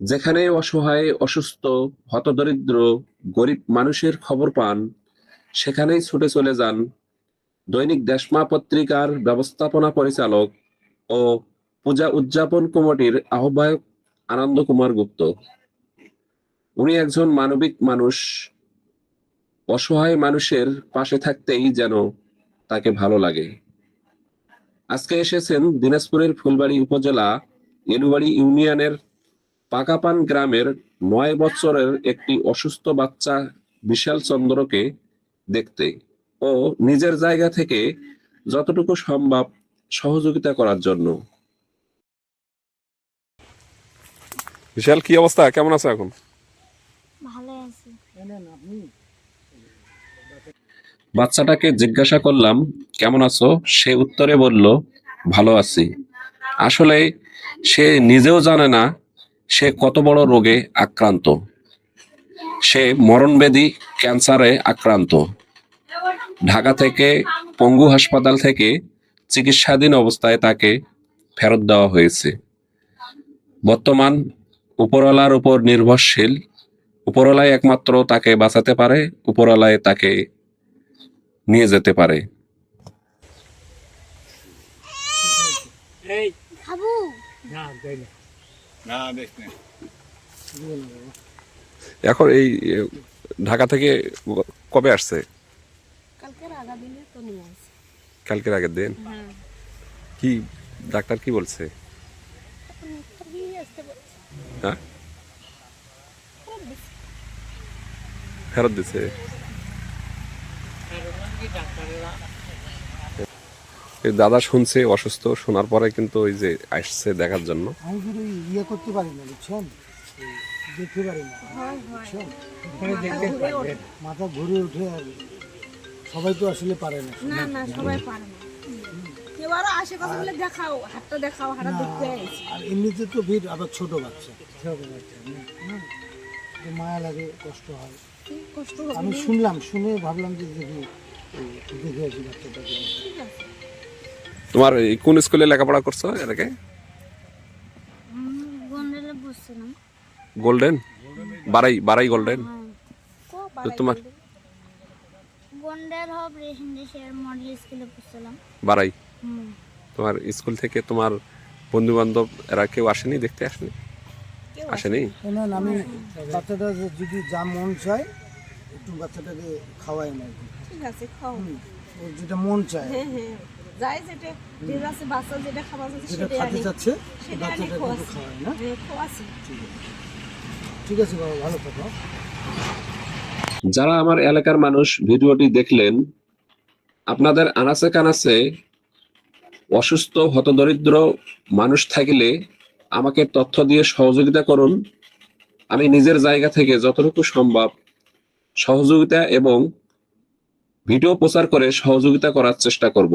যেখানে অসহায়, অসুস্থ, হতদরিদ্র, গরিব মানুষের খবর পান, সেখানেই ছুটে চলে যান দৈনিক দেশমা পত্রিকার ব্যবস্থাপনা পরিচালক ও পূজা উদযাপন কমিটির আহ্বায়ক আনন্দ কুমার গুপ্ত। উনি একজন মানবিক মানুষ। অসহায় মানুষের পাশে থাকতেই যেন তাকে ভালো লাগে। আজকে এসেছেন দিনাজপুরের ফুলবাড়ি উপজেলা, এলুবাড়ি ইউনিয়নের পাকাপান গ্রামের নয় বছরের একটি অসুস্থ বাচ্চা বিশাল চন্দ্রকে দেখতে ও নিজের জায়গা থেকে যতটুকু সম্ভব সহযোগিতা করার জন্য। বিশাল কি অবস্থা? কেমন আছো এখন? ভালো আছি। বাচ্চাটাকে জিজ্ঞাসা করলাম কেমন আছো? সে উত্তরে বলল ভালো আছি। আসলে সে নিজেও জানে না সে কত বড় রোগে আক্রান্ত? সে মরণবেদী ক্যান্সারে আক্রান্ত। ঢাকা থেকে পঙ্গু হাসপাতাল থেকে চিকিৎসাধীন অবস্থায় তাকে ফেরত দেওয়া হয়েছে। বর্তমান উপরওয়ালার উপর নির্ভরশীল। উপরওয়ালাই একমাত্র তাকে বাঁচাতে পারে উপরওয়ালায় তাকে নিয়ে যেতে পারে। খাব? এখন এই ঢাকা থেকে কবে আসছে? কালকের আগের দিন? হ্যাঁ। কি ডাক্তার কি বলছি? হ্যাঁ? ফেরত দিছি। দাদা শুনছে অসুস্থ শোনার পরে কিন্তু ওই যে আসছে দেখার জন্য। আমি শুধু ইয়ে করতে পারি না বুঝছেন? দেখতে পারি না মাথা ঘুরে উঠে আর সবাই তো আসলে পারে না। না না সবাই পারে না। কেউ আরও আসে কথা বলে দেখাও হাতটা দেখাও হাতটা দেখতে আর এমনিতে তো ভিড় আবার ছোট বাচ্চা ছোট বাচ্চা তো মায়া লাগে কষ্ট হয়। কষ্ট আমি শুনলাম শুনে ভাবলাম যে দেখি দেখে আসি বাচ্চাটাকে। তোমার এই কোন স্কুলে লেখাপড়া করছ এর আগে গোল্ডেন বারাই বারাই গোল্ডেন? তো তোমার গেলে। হব রেশন মডেল স্কুলে পড়ছিলাম বারাই? তোমার স্কুল থেকে তোমার বন্ধু বান্ধব এরা কেউ আসেনি দেখতে আসেনি? আসেনি। আমি বাচ্চাটা যদি যা মন চায় একটু বাচ্চাটাকে খাওয়াই না ঠিক আছে খাও। ওর যেটা মন চায়। হ্যাঁ হ্যাঁ। যাই যেটা যে আছে বাচ্চা যেটা খাবার আছে। চাচ্ছে সেটা হ্যাঁ খোয়াছি ঠিক আছে। বাবা ভালো কথা যারা আমার এলাকার মানুষ ভিডিওটি দেখলেন আপনাদের আনাচে কানাচে অসুস্থ হতদরিদ্র মানুষ থাকলে আমাকে তথ্য দিয়ে সহযোগিতা করুন। আমি নিজের জায়গা থেকে যতটুকু সম্ভব সহযোগিতা এবং ভিডিও প্রচার করে সহযোগিতা করার চেষ্টা করব।